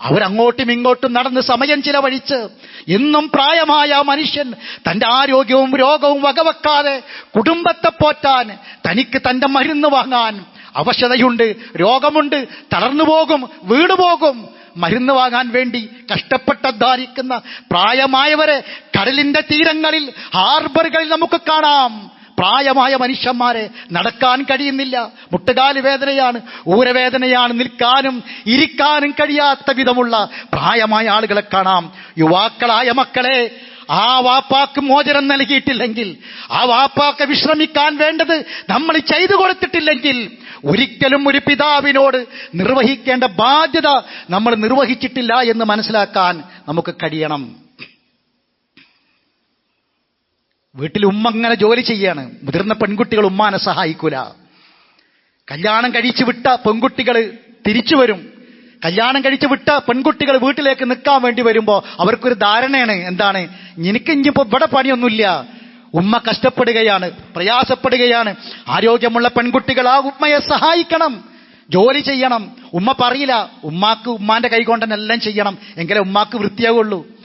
അവരങ്ങോട്ടും ഇങ്ങോട്ടും നടന്ന് സമയം ചിലവഴിച്ച് ഇന്നും പ്രായമായ മനുഷ്യൻ തന്റെ ആരോഗ്യവും രോഗവും വകവെക്കാതെ കുടുംബത്തെ പോറ്റാൻ തനിക്ക് തന്റെ മരുന്ന് വാങ്ങാൻ അവശതയുണ്ട് രോഗമുണ്ട് തളർന്നു പോകും വീട് പോകും. മരുന്ന് വാങ്ങാൻ വേണ്ടി കഷ്ടപ്പെട്ട് അധ്വാനിക്കുന്ന പ്രായമായവരെ കടലിന്റെ തീരങ്ങളിൽ ഹാർബറുകളിൽ നമുക്ക് കാണാം. പ്രായമായ മനുഷ്യന്മാരെ നടക്കാൻ കഴിയുന്നില്ല. മുട്ടുകാൽ വേദനയാണ് ഊരവേദനയാണ് നിൽക്കാനും ഇരിക്കാനും കഴിയാത്ത വിധമുള്ള പ്രായമായ ആളുകളെ കാണാം. യുവാക്കളായ മക്കളെ ആ വാപ്പാക്ക് മോചനം നൽകിയിട്ടില്ലെങ്കിൽ ആ വാപ്പാക്ക് വിശ്രമിക്കാൻ വേണ്ടത് നമ്മൾ ചെയ്തു കൊടുത്തിട്ടില്ലെങ്കിൽ ഒരിക്കലും ഒരു പിതാവിനോട് നിർവഹിക്കേണ്ട ബാധ്യത നമ്മൾ നിർവഹിച്ചിട്ടില്ല എന്ന് മനസ്സിലാക്കാൻ നമുക്ക് കഴിയണം. വീട്ടിൽ ഉമ്മ അങ്ങനെ ജോലി ചെയ്യാണ്. മുതിർന്ന പെൺകുട്ടികൾ ഉമ്മാനെ സഹായിക്കൂല. കല്യാണം കഴിച്ചു വിട്ട പെൺകുട്ടികൾ തിരിച്ചു വരും. കല്യാണം കഴിച്ചു വിട്ട പെൺകുട്ടികൾ വീട്ടിലേക്ക് നിൽക്കാൻ വേണ്ടി വരുമ്പോ അവർക്കൊരു ധാരണയാണ്. എന്താണ്? എനിക്ക് ഇനിയിപ്പോ ഇവിടെ പണിയൊന്നുമില്ല. ഉമ്മ കഷ്ടപ്പെടുകയാണ് പ്രയാസപ്പെടുകയാണ്. ആരോഗ്യമുള്ള പെൺകുട്ടികൾ ആ ഉമ്മയെ സഹായിക്കണം. ജോലി ചെയ്യണം. ഉമ്മ പറയില്ല ഉമ്മാക്ക് ഉമ്മാന്റെ കൈകൊണ്ടെല്ലാം ചെയ്യണം. എങ്കിലേ ഉമ്മാക്ക് വൃത്തിയാകുള്ളൂ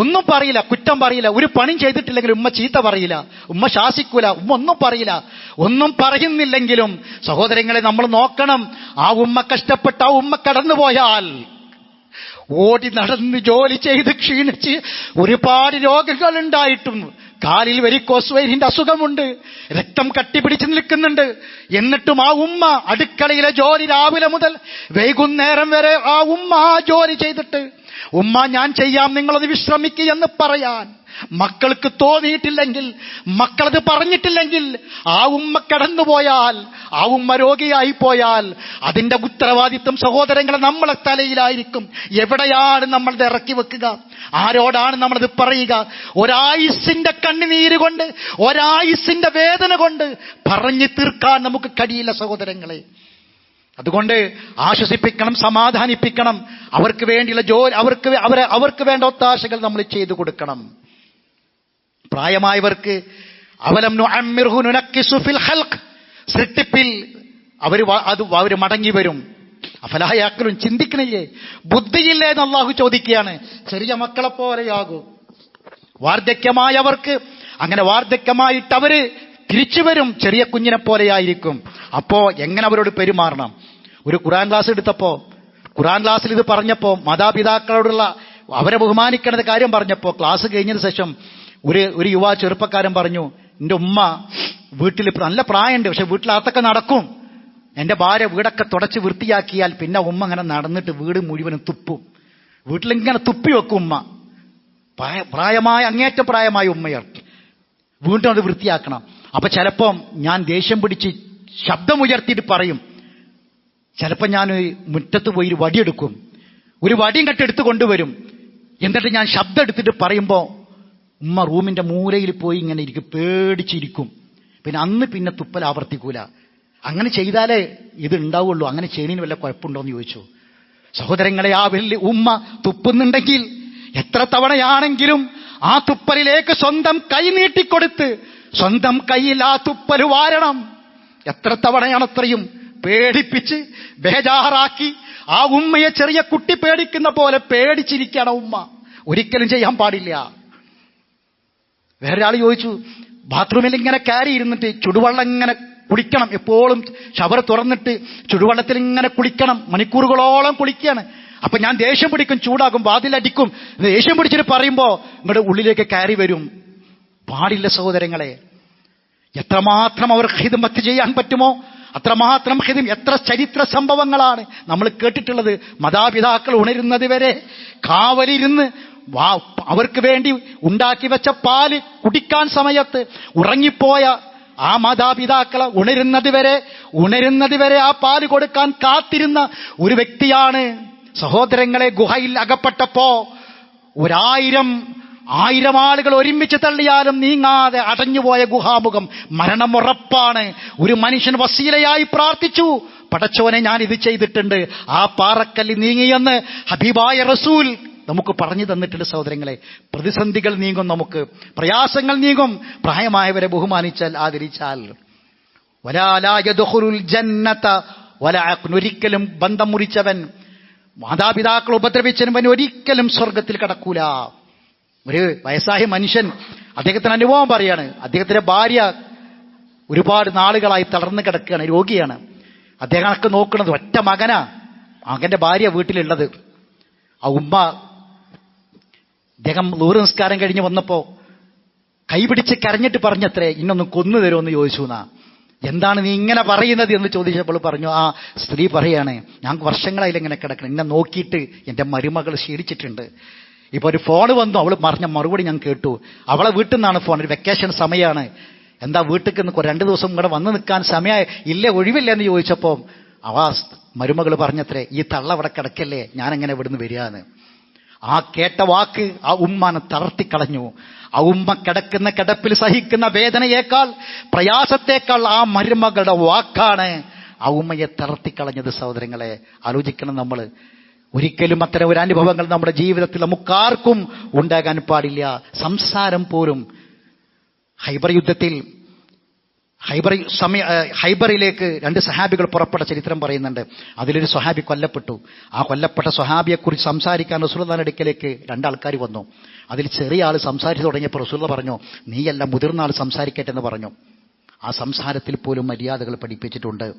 ഒന്നും പറയില്ല കുറ്റം പറയില്ല ഒരു പണിയും ചെയ്തിട്ടില്ലെങ്കിൽ ഉമ്മ ചീത്ത പറയില്ല ഉമ്മ ശാസിക്കൂല ഉമ്മ ഒന്നും പറയില്ല. ഒന്നും പറയുന്നില്ലെങ്കിലും സഹോദരങ്ങളെ നമ്മൾ നോക്കണം ആ ഉമ്മ കഷ്ടപ്പെട്ട ആ ഉമ്മ കടന്നുപോയാൽ ഓടി നടന്ന് ജോലി ചെയ്ത് ക്ഷീണിച്ച് ഒരുപാട് രോഗങ്ങൾ ഉണ്ടായിട്ടും കാലിൽ വെരിക്കോസ് വൈരിന്റെ അസുഖമുണ്ട് രക്തം കട്ടിപിടിച്ച് നിൽക്കുന്നുണ്ട്. എന്നിട്ടും ആ ഉമ്മ അടുക്കളയിലെ ജോലി രാവിലെ മുതൽ വൈകുന്നേരം വരെ ആ ഉമ്മ ആ ജോലി ചെയ്തിട്ട് ഉമ്മ ഞാൻ ചെയ്യാം നിങ്ങളത് വിശ്രമിക്കുക എന്ന് പറയാൻ. മക്കൾക്ക് തോന്നിയിട്ടില്ലെങ്കിൽ മക്കളത് പറഞ്ഞിട്ടില്ലെങ്കിൽ ആ ഉമ്മ കടന്നുപോയാൽ ആ ഉമ്മ രോഗിയായി പോയാൽ അതിന്റെ ഉത്തരവാദിത്വം സഹോദരങ്ങളെ നമ്മളെ തലയിലായിരിക്കും. എവിടെയാണ് നമ്മളത് ഇറക്കി വെക്കുക? ആരോടാണ് നമ്മളത് പറയുക? ഒരായുസിന്റെ കണ്ണുനീര് കൊണ്ട് ഒരായുസിന്റെ വേദന കൊണ്ട് പറഞ്ഞു തീർക്കാൻ നമുക്ക് കഴിയില്ല സഹോദരങ്ങളെ. അതുകൊണ്ട് ആശ്വസിപ്പിക്കണം സമാധാനിപ്പിക്കണം. അവർക്ക് വേണ്ടിയുള്ള ജോലി അവർക്ക് അവരെ അവർക്ക് വേണ്ട ഒത്താശകൾ നമ്മൾ ചെയ്തു കൊടുക്കണം. പ്രായമായവർക്ക് അവലം സൃഷ്ടിപ്പിൽ അവർ അത് അവർ മടങ്ങി വരും. അഫലായാക്കളും ചിന്തിക്കണില്ലേ? ബുദ്ധിയില്ലേ എന്ന് അള്ളാഹു ചോദിക്കുകയാണ്. ചെറിയ മക്കളെ പോലെയാകും. വാർദ്ധക്യമായവർക്ക് അങ്ങനെ വാർദ്ധക്യമായിട്ട് അവർ തിരിച്ചു വരും. ചെറിയ കുഞ്ഞിനെ പോലെയായിരിക്കും. അപ്പോ എങ്ങനെ അവരോട് പെരുമാറണം? ഒരു ഖുറാൻ ക്ലാസ് എടുത്തപ്പോൾ ഖുറാൻ ക്ലാസ്സിൽ ഇത് പറഞ്ഞപ്പോൾ മാതാപിതാക്കളോടുള്ള അവരെ ബഹുമാനിക്കേണ്ട കാര്യം പറഞ്ഞപ്പോൾ ക്ലാസ് കഴിഞ്ഞതിന് ശേഷം ഒരു ഒരു യുവാ ചെറുപ്പക്കാരൻ പറഞ്ഞു എന്റെ ഉമ്മ വീട്ടിൽ നല്ല പ്രായമുണ്ട് പക്ഷെ വീട്ടിൽ അതൊക്കെ നടക്കും. എന്റെ ഭാര്യ വീടൊക്കെ തുടച്ച് വൃത്തിയാക്കിയാൽ പിന്നെ ഉമ്മ അങ്ങനെ നടന്നിട്ട് വീട് മുഴുവനും തുപ്പും. വീട്ടിലിങ്ങനെ തുപ്പി വെക്കും ഉമ്മ. പ്രായ- പ്രായമായ അങ്ങേറ്റ പ്രായമായ ഉമ്മയർ വീണ്ടും അത് വൃത്തിയാക്കണം. അപ്പൊ ചിലപ്പം ഞാൻ ദേഷ്യം പിടിച്ച് ശബ്ദമുയർത്തിയിട്ട് പറയും ചിലപ്പോൾ ഞാൻ മുറ്റത്ത് പോയി ഒരു വടിയെടുക്കും ഒരു വടിയും കട്ടെടുത്ത് കൊണ്ടുവരും. എന്നിട്ട് ഞാൻ ശബ്ദം എടുത്തിട്ട് പറയുമ്പോൾ ഉമ്മ റൂമിന്റെ മൂലയിൽ പോയി ഇങ്ങനെ ഇരിക്കും പേടിച്ചിരിക്കും. പിന്നെ അന്ന് പിന്നെ തുപ്പൽ ആവർത്തിക്കൂല. അങ്ങനെ ചെയ്താലേ ഇത് ഉണ്ടാവുള്ളൂ. അങ്ങനെ ചെയ്യുന്നതിന് വല്ല കുഴപ്പമുണ്ടോ എന്ന് ചോദിച്ചു. സഹോദരങ്ങളെ ആ വലിയ ഉമ്മ തുപ്പുന്നുണ്ടെങ്കിൽ എത്ര തവണയാണെങ്കിലും ആ തുപ്പലിലേക്ക് സ്വന്തം കൈ നീട്ടിക്കൊടുത്ത് സ്വന്തം കയ്യിൽ ആ തുപ്പൽ വാരണം. എത്ര തവണയാണ് അത്രയും പേടിപ്പിച്ച് ബേജാറാക്കി ആ ഉമ്മയെ ചെറിയ കുട്ടി പേടിക്കുന്ന പോലെ പേടിച്ചിരിക്കണം ഉമ്മ. ഒരിക്കലും ചെയ്യാൻ പാടില്ല. വേറൊരാൾ ചോദിച്ചു ബാത്റൂമിൽ ഇങ്ങനെ കയറി ഇരുന്നിട്ട് ചുടുവെള്ളം ഇങ്ങനെ കുളിക്കണം എപ്പോഴും ഷവർ തുറന്നിട്ട് ചുടുവെള്ളത്തിൽ ഇങ്ങനെ കുളിക്കണം മണിക്കൂറുകളോളം കുളിക്കുകയാണ്. അപ്പൊ ഞാൻ ദേഷ്യം പിടിക്കും ചൂടാകും വാതിലടിക്കും. ദേഷ്യം പിടിച്ചിട്ട് പറയുമ്പോ നിങ്ങളുടെ ഉള്ളിലേക്ക് കയറി വരും. പാടില്ല സഹോദരങ്ങളെ എത്രമാത്രം അവർ ഹിതമത്ത് ചെയ്യാൻ പറ്റുമോ? അത്രമാത്രം ഹിതം എത്ര ചരിത്ര സംഭവങ്ങളാണ് നമ്മൾ കേട്ടിട്ടുള്ളത്. മാതാപിതാക്കൾ ഉണരുന്നത് വരെ കാവലിരുന്ന് അവർക്ക് വേണ്ടി ഉണ്ടാക്കി വെച്ച പാൽ കുടിക്കാൻ സമയത്ത് ഉറങ്ങിപ്പോയ ആ മാതാപിതാക്കളെ ഉണരുന്നത് വരെ ഉണരുന്നത് വരെ ആ പാൽ കൊടുക്കാൻ കാത്തിരുന്ന ഒരു വ്യക്തിയാണ് സഹോദരങ്ങളെ ഗുഹയിൽ അകപ്പെട്ടപ്പോ ഒരായിരം ആയിരം ആളുകൾ ഒരുമിച്ച് തള്ളിയാലും നീങ്ങാതെ അടഞ്ഞുപോയ ഗുഹാമുഖം മരണമുറപ്പാണ്. ഒരു മനുഷ്യൻ വസീലയായി പ്രാർത്ഥിച്ചു. പടച്ചോനെ ഞാൻ ഇത് ചെയ്തിട്ടുണ്ട്. ആ പാറക്കല്ലി നീങ്ങിയെന്ന് ഹബീബായ റസൂൽ നമുക്ക് പറഞ്ഞു തന്നിട്ടുണ്ട് സഹോദരങ്ങളെ. പ്രതിസന്ധികൾ നീങ്ങും നമുക്ക്. പ്രയാസങ്ങൾ നീങ്ങും. പ്രായമായവരെ ബഹുമാനിച്ചാൽ ആദരിച്ചാൽ. വലാലായതുൽ ജന്നത ഒരിക്കലും ബന്ധം മുറിച്ചവൻ മാതാപിതാക്കൾ ഉപദ്രവിച്ചവൻ ഒരിക്കലും സ്വർഗത്തിൽ കടക്കൂല. ഒരു വയസ്സായ മനുഷ്യൻ അദ്ദേഹത്തിന് അനുഭവം പറയാണ്. അദ്ദേഹത്തിന്റെ ഭാര്യ ഒരുപാട് നാളുകളായി തളർന്നു കിടക്കുകയാണ് രോഗിയാണ്. അദ്ദേഹം ഒക്കെ നോക്കുന്നത് ഒറ്റ മകനാ മകന്റെ ഭാര്യ വീട്ടിലുള്ളത്. ആ ഉമ്മ അദ്ദേഹം ലൂറ് നിസ്കാരം കഴിഞ്ഞ് വന്നപ്പോ കൈപിടിച്ച് കരഞ്ഞിട്ട് പറഞ്ഞത്രേ ഇന്നൊന്ന് കൊന്നു തരുമെന്ന് ചോദിച്ചു എന്നാ. എന്താണ് നീ ഇങ്ങനെ പറയുന്നത്? എന്ന് ചോദിച്ചപ്പോൾ പറഞ്ഞു ആ സ്ത്രീ പറയാണ് ഞാൻ വർഷങ്ങളായില്ല ഇങ്ങനെ കിടക്കണം. എന്നെ നോക്കിയിട്ട് എന്റെ മരുമകൾ ക്ഷീണിച്ചിട്ടുണ്ട്. ഇപ്പൊ ഒരു ഫോൺ വന്നു അവൾ പറഞ്ഞ മറുപടി ഞാൻ കേട്ടു. അവളെ വീട്ടിൽ നിന്നാണ് ഫോൺ ഒരു വെക്കേഷൻ സമയമാണ് എന്താ വീട്ടിൽ നിന്ന് രണ്ട് ദിവസം കൂടെ വന്ന് നിൽക്കാൻ സമയമായി ഇല്ല ഒഴിവില്ല എന്ന് ചോദിച്ചപ്പോൾ അവ മരുമകൾ പറഞ്ഞത്രേ ഈ തള്ള അവിടെ കിടക്കല്ലേ ഞാൻ എങ്ങനെ ഇവിടുന്ന് വരികയെന്ന് ആ കേട്ട വാക്ക് ആ ഉമ്മാനെ തളർത്തിക്കളഞ്ഞു. ആ ഉമ്മ കിടക്കുന്ന കിടപ്പിൽ സഹിക്കുന്ന വേദനയേക്കാൾ പ്രയാസത്തേക്കാൾ ആ മരുമകളുടെ വാക്കാണ് ആ ഉമ്മയെ തളർത്തിക്കളഞ്ഞത് സഹോദരങ്ങളെ. ആലോചിക്കണം നമ്മൾ ഒരിക്കലും അത്തരം ഒരു അനുഭവങ്ങൾ നമ്മുടെ ജീവിതത്തിൽ നമുക്കാർക്കും ഉണ്ടാകാൻ പാടില്ല. സംസാരം പോലും. ഹൈബർ യുദ്ധത്തിൽ ഹൈബർ സമയ ഹൈബറിലേക്ക് രണ്ട് സഹാബികൾ പുറപ്പെട്ട ചരിത്രം പറയുന്നുണ്ട്. അതിലൊരു സ്വഹാബി കൊല്ലപ്പെട്ടു. ആ കൊല്ലപ്പെട്ട സ്വഹാബിയെക്കുറിച്ച് സംസാരിക്കാൻ റസൂൽദാൻ അടുക്കലേക്ക് രണ്ടാൾക്കാർ വന്നു. അതിൽ ചെറിയ ആൾ സംസാരിച്ചു തുടങ്ങിയപ്പോൾ റസൂൽ പറഞ്ഞു നീയല്ല മുതിർന്ന ആൾ സംസാരിക്കട്ടെ എന്ന് പറഞ്ഞു. ആ സംസാരത്തിൽ പോലും മര്യാദകൾ പഠിപ്പിച്ചിട്ടുണ്ട്.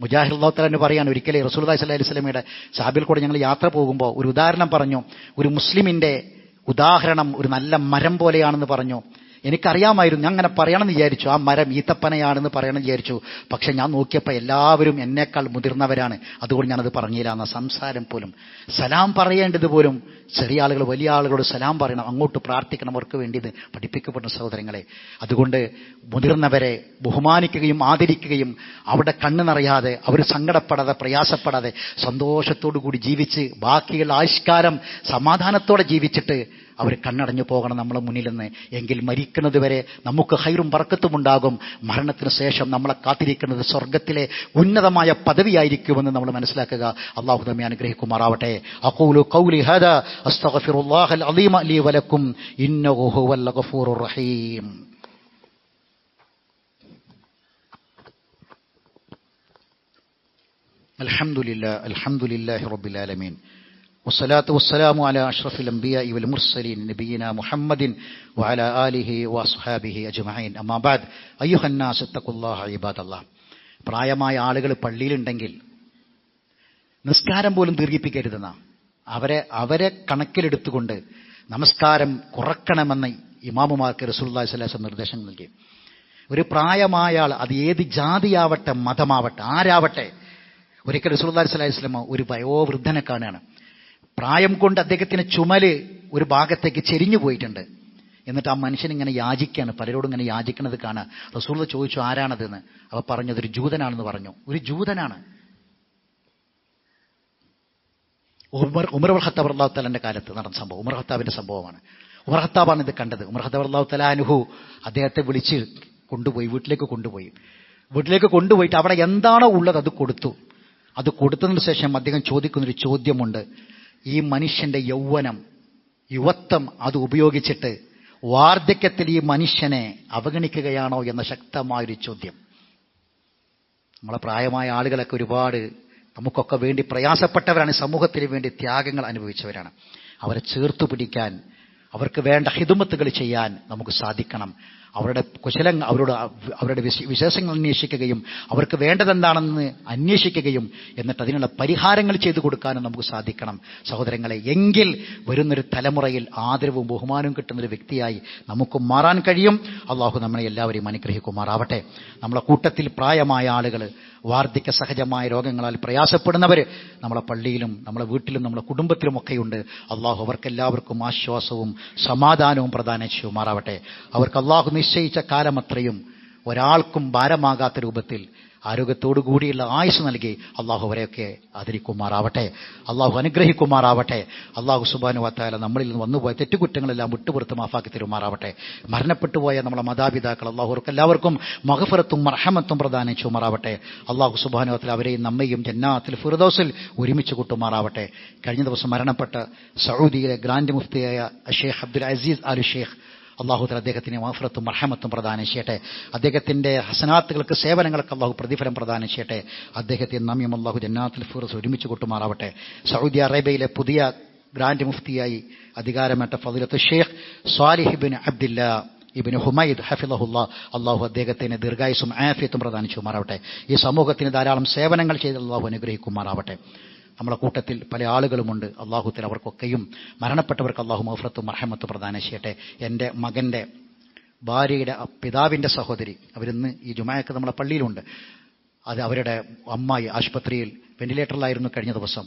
മുജാഹിദ് അള്ളാഹുത്തലാന്ന് പറയാൻ ഒരിക്കലേ റസൂൽദായ് സല്ലാ അലൈഹി സ്വലമയുടെ സാബിൽ കൂടെ ഞങ്ങൾ യാത്ര പോകുമ്പോൾ ഒരു ഉദാഹരണം പറഞ്ഞു. ഒരു മുസ്ലിമിന്റെ ഉദാഹരണം ഒരു നല്ല മരം പോലെയാണെന്ന് പറഞ്ഞു. എനിക്കറിയാമായിരുന്നു ഞാൻ അങ്ങനെ പറയണമെന്ന് വിചാരിച്ചു. ആ മരം ഈത്തപ്പനയാണെന്ന് പറയണമെന്ന് വിചാരിച്ചു. പക്ഷെ ഞാൻ നോക്കിയപ്പോൾ എല്ലാവരും എന്നേക്കാൾ മുതിർന്നവരാണ്. അതുകൊണ്ട് ഞാനത് പറഞ്ഞില്ല. എന്ന സംസാരം പോലും സലാം പറയേണ്ടത് പോലും ചെറിയ ആളുകൾ വലിയ ആളുകളോട് സലാം പറയണം. അങ്ങോട്ട് പ്രാർത്ഥിക്കണം അവർക്ക് വേണ്ടി ഇത് പഠിപ്പിക്കപ്പെടുന്ന സഹോദരങ്ങളെ. അതുകൊണ്ട് മുതിർന്നവരെ ബഹുമാനിക്കുകയും ആദരിക്കുകയും അവിടെ കണ്ണു നിറയാതെ അവർ സങ്കടപ്പെടാതെ പ്രയാസപ്പെടാതെ സന്തോഷത്തോടു കൂടി ജീവിച്ച് ബാക്കിയുള്ള ആവിഷ്കാരം സമാധാനത്തോടെ ജീവിച്ചിട്ട് അവർ കണ്ണടഞ്ഞു പോകണം നമ്മളെ മുന്നിൽ നിന്ന് എങ്കിൽ മരിക്കുന്നത് വരെ നമുക്ക് ഹൈറും പറക്കത്തും ഉണ്ടാകും മരണത്തിന് ശേഷം നമ്മളെ കാത്തിരിക്കുന്നത് സ്വർഗത്തിലെ ഉന്നതമായ പദവിയായിരിക്കുമെന്ന് നമ്മൾ മനസ്സിലാക്കുക അള്ളാഹു നമ്മെ അനുഗ്രഹിക്കുമാറാവട്ടെ അഖൂലു ഖൗലി ഹാദാ അസ്തഗ്ഫിറുല്ലാഹൽ അലീമ ലീ വലക്കും ഇന്നഹു ഹുവൽ ഗഫൂറുർ റഹീം الحمد لله الحمد لله رب العالمين വസ്സലാത്തു വസ്സലാമു അല അഷ്റഫിൽ അംബിയ ഇവൽ മുർസലീൻ നബീന മുഹമ്മദിൻ വഅല ആലിഹി വസ്ഹാബിഹി അജ്മഈൻ അമ്മാബാദ് അയ്യുഹന്നാസ് തഖുല്ലാഹ ഇബാദല്ലാഹ് പ്രായമായ ആളുകൾ പള്ളിയിലുണ്ടെങ്കിൽ നിസ്കാരം പോലും ദീർഘിപ്പിക്കരുതെന്ന അവരെ അവരെ കണക്കിലെടുത്തുകൊണ്ട് നമസ്കാരം കുറക്കണമെന്ന് ഇമാമുമാർക്ക് റസൂല്ലാ സ്വലാസം നിർദ്ദേശം നൽകി. ഒരു പ്രായമായ ആൾ അത് ഏത് ജാതിയാവട്ടെ മതമാവട്ടെ ആരാവട്ടെ ഒരിക്കൽ റസൂല്ലാ സ്വലാഹിസ്ലമ ഒരു വയോവൃദ്ധനെ കാണുകയാണ്. പ്രായം കൊണ്ട് അദ്ദേഹത്തിന് ചുമൽ ഒരു ഭാഗത്തേക്ക് ചെരിഞ്ഞു പോയിട്ടുണ്ട്. എന്നിട്ട് ആ മനുഷ്യൻ ഇങ്ങനെ യാചിക്കാണ് പലരോടും ഇങ്ങനെ യാചിക്കുന്നത് കാണാൻ. റസൂൾ ചോദിച്ചു ആരാണതെന്ന്? അവ പറഞ്ഞത് ഒരു ജൂതനാണെന്ന് പറഞ്ഞു. ഒരു ജൂതനാണ്. ഉമർ ഉമർ ഖത്താബ് അള്ളാഹു തലാന്റെ കാലത്ത് നടന്ന സംഭവം ഉമർ ഹത്താബിന്റെ സംഭവമാണ്. ഉമർ ഹത്താബാണ് ഇത് കണ്ടത്. ഉമർ ഹത്താബ് അള്ളാഹു തലാനുഹു അദ്ദേഹത്തെ വിളിച്ച് കൊണ്ടുപോയി വീട്ടിലേക്ക് കൊണ്ടുപോയി. വീട്ടിലേക്ക് കൊണ്ടുപോയിട്ട് അവിടെ എന്താണോ ഉള്ളത് അത് കൊടുത്തു. അത് കൊടുത്തതിന് ശേഷം അദ്ദേഹം ചോദിക്കുന്നൊരു ചോദ്യമുണ്ട്. ഈ മനുഷ്യന്റെ യൗവനം യുവത്വം അത് ഉപയോഗിച്ചിട്ട് വാർദ്ധക്യത്തിൽ ഈ മനുഷ്യനെ അവഗണിക്കുകയാണോ എന്ന ശക്തമായൊരു ചോദ്യം. നമ്മളെ പ്രായമായ ആളുകളൊക്കെ ഒരുപാട് നമുക്കൊക്കെ വേണ്ടി പ്രയാസപ്പെട്ടവരാണ് സമൂഹത്തിന് വേണ്ടി ത്യാഗങ്ങൾ അനുഭവിച്ചവരാണ്. അവരെ ചേർത്തു പിടിക്കാൻ അവർക്ക് വേണ്ട ഹിതുമത്തുകൾ ചെയ്യാൻ നമുക്ക് സാധിക്കണം. അവരുടെ കുശലങ്ങൾ അവരോട് അവരുടെ വിശേഷങ്ങൾ അന്വേഷിക്കുകയും അവർക്ക് വേണ്ടതെന്താണെന്ന് അന്വേഷിക്കുകയും എന്നിട്ട് അതിനുള്ള പരിഹാരങ്ങൾ ചെയ്തു കൊടുക്കാനും നമുക്ക് സാധിക്കണം. സഹോദരങ്ങളെ എങ്കിൽ വരുന്നൊരു തലമുറയിൽ ആദരവും ബഹുമാനവും കിട്ടുന്നൊരു വ്യക്തിയായി നമുക്ക് മാറാൻ കഴിയും. അള്ളാഹു നമ്മളെ എല്ലാവരെയും അനുഗ്രഹിക്കുമാറാവട്ടെ. നമ്മളെ കൂട്ടത്തിൽ പ്രായമായ ആളുകൾ വാർദ്ധക്യ സഹജമായ രോഗങ്ങളാൽ പ്രയാസപ്പെടുന്നവർ നമ്മളെ പള്ളിയിലും നമ്മളെ വീട്ടിലും നമ്മളെ കുടുംബത്തിലും ഒക്കെയുണ്ട്. അള്ളാഹു അവർക്കെല്ലാവർക്കും ആശ്വാസവും സമാധാനവും പ്രദാനം ചെയ്യുമാറാവട്ടെ അവർക്ക് അള്ളാഹു നിശ്ചയിച്ച കാലമത്രയും ഒരാൾക്കും ഭാരമാകാത്ത രൂപത്തിൽ ആരോഗ്യത്തോടു കൂടിയുള്ള ആയുസ് നൽകി അള്ളാഹു അവരെയൊക്കെ ആദരിക്കുമാറാവട്ടെ. അള്ളാഹു അനുഗ്രഹിക്കുമാറാവട്ടെ. അള്ളാഹു സുബാനു വത്താല നമ്മളിൽ നിന്ന് വന്നുപോയ തെറ്റുകുറ്റങ്ങളെല്ലാം വിട്ടുപുറത്ത് മാഫാക്കി തരുമാറാവട്ടെ. മരണപ്പെട്ടുപോയ നമ്മുടെ മാതാപിതാക്കൾ അള്ളാഹുർക്ക് എല്ലാവർക്കും മഹഫറത്തും മർഹമത്തും പ്രദാനം ചെയ്യുമാറാവട്ടെ. അള്ളാഹു സുബാനു വത്താല അവരെയും നമ്മയും ജന്നാത്തിൽ ഫിറദോസിൽ ഒരുമിച്ച് കൂട്ടുമാറാവട്ടെ. കഴിഞ്ഞ ദിവസം മരണപ്പെട്ട സൗദിയിലെ grand മുഫ്തിയായ Sheikh Abdul Aziz Al Sheikh അള്ളാഹുദർ അദ്ദേഹത്തിന് മാഫറത്തും മർഹമത്തും പ്രദാനം ചെയ്യട്ടെ. അദ്ദേഹത്തിന്റെ ഹസനാത്തുകൾക്ക് സേവനങ്ങൾക്ക് അള്ളാഹു പ്രതിഫലം പ്രദാനം ചെയ്യട്ടെ. അദ്ദേഹത്തെ നമ്മയും അള്ളാഹു ജന്നാത്തിൽ ഫിറസ് ഒരുമിച്ച് കൊട്ടുമാറാവട്ടെ. സൗദി അറേബ്യയിലെ പുതിയ ഗ്രാൻഡ് മുഫ്തിയായി അധികാരമേറ്റ ഫതിലത്ത് Sheikh Saleh bin Abdullah ibn Humaid ഹഫിലഹുല്ല അള്ളാഹു അദ്ദേഹത്തിന് ദീർഘായുസും ആഫിയത്തും പ്രദാനം മാറാവട്ടെ ഈ സമൂഹത്തിന് ധാരാളം സേവനങ്ങൾ ചെയ്ത് അള്ളാഹു അനുഗ്രഹിക്കുമാറാവട്ടെ. നമ്മളെ കൂട്ടത്തിൽ പല ആളുകളുമുണ്ട്. അള്ളാഹുത്തിൽ അവർക്കൊക്കെയും മരണപ്പെട്ടവർക്ക് അള്ളാഹു മഹഫ്രത്തും മർഹമത്ത് പ്രദാനം ചെയ്യട്ടെ. എന്റെ മകന്റെ ഭാര്യയുടെ പിതാവിന്റെ സഹോദരി അവരിന്ന് ഈ ജുമായൊക്കെ നമ്മളെ പള്ളിയിലുണ്ട്. അത് അവരുടെ അമ്മായി ആശുപത്രിയിൽ വെന്റിലേറ്ററിലായിരുന്നു കഴിഞ്ഞ ദിവസം.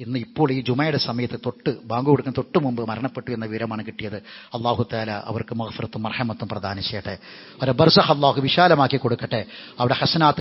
ഇന്ന് ഇപ്പോൾ ഈ ജുമയുടെ സമയത്ത് തൊട്ട് ബാങ്ക് കൊടുക്കുന്ന തൊട്ട് മുമ്പ് മരണപ്പെട്ടു എന്ന വിവരമാണ് കിട്ടിയത്. അള്ളാഹു താല അവർക്ക് മഹഫറത്തും മർഹമത്തും പ്രദാനം ചെയ്യട്ടെ. അവരെ ബർസഹ് അള്ളാഹു വിശാലമാക്കി കൊടുക്കട്ടെ. അവിടെ ഹസനാത്ത്